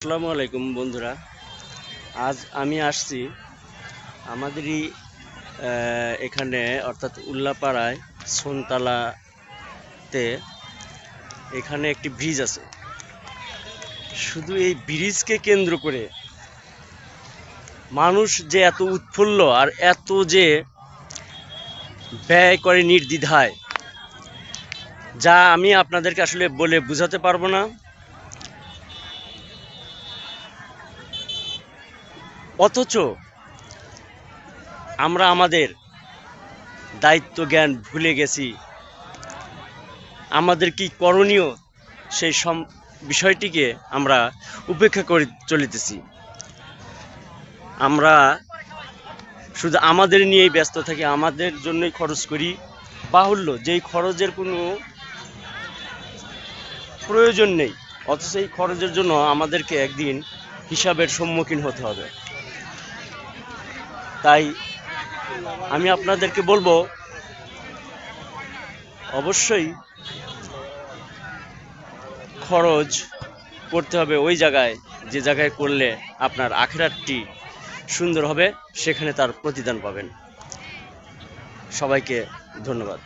আসসালামু আলাইকুম, বন্ধুরা। আজ আমি আসছি আমাদেরই এখানে, অর্থাৎ উল্লাপাড়ায় সোনতলাতে। এখানে একটি ব্রিজ আছে। শুধু এই ব্রিজকে কেন্দ্র করে মানুষ যে এত উৎফুল্ল আর এত যে ব্যয় করে নির্দ্বিধায়, যা আমি আপনাদেরকে আসলে বলে বোঝাতে পারব না। অথচ আমরা আমাদের দায়িত্ব জ্ঞান ভুলে গেছি। আমাদের কি করণীয় সেই সম, বিষয়টিকে আমরা উপেক্ষা করে চলিতেছি। আমরা শুধু আমাদের নিয়েই ব্যস্ত থাকি, আমাদের জন্যই খরচ করি। বাহুল্য, যেই খরচের কোনো প্রয়োজন নেই। অথচ এই খরচের জন্য আমাদেরকে একদিন হিসাবের সম্মুখীন হতে হবে। তাই আমি আপনাদেরকে বলব, অবশ্যই খরচ করতে হবে ওই জায়গায়, যে জায়গায় করলে আপনার আখেরাতটি সুন্দর হবে, সেখানে তার প্রতিদান পাবেন। সবাইকে ধন্যবাদ।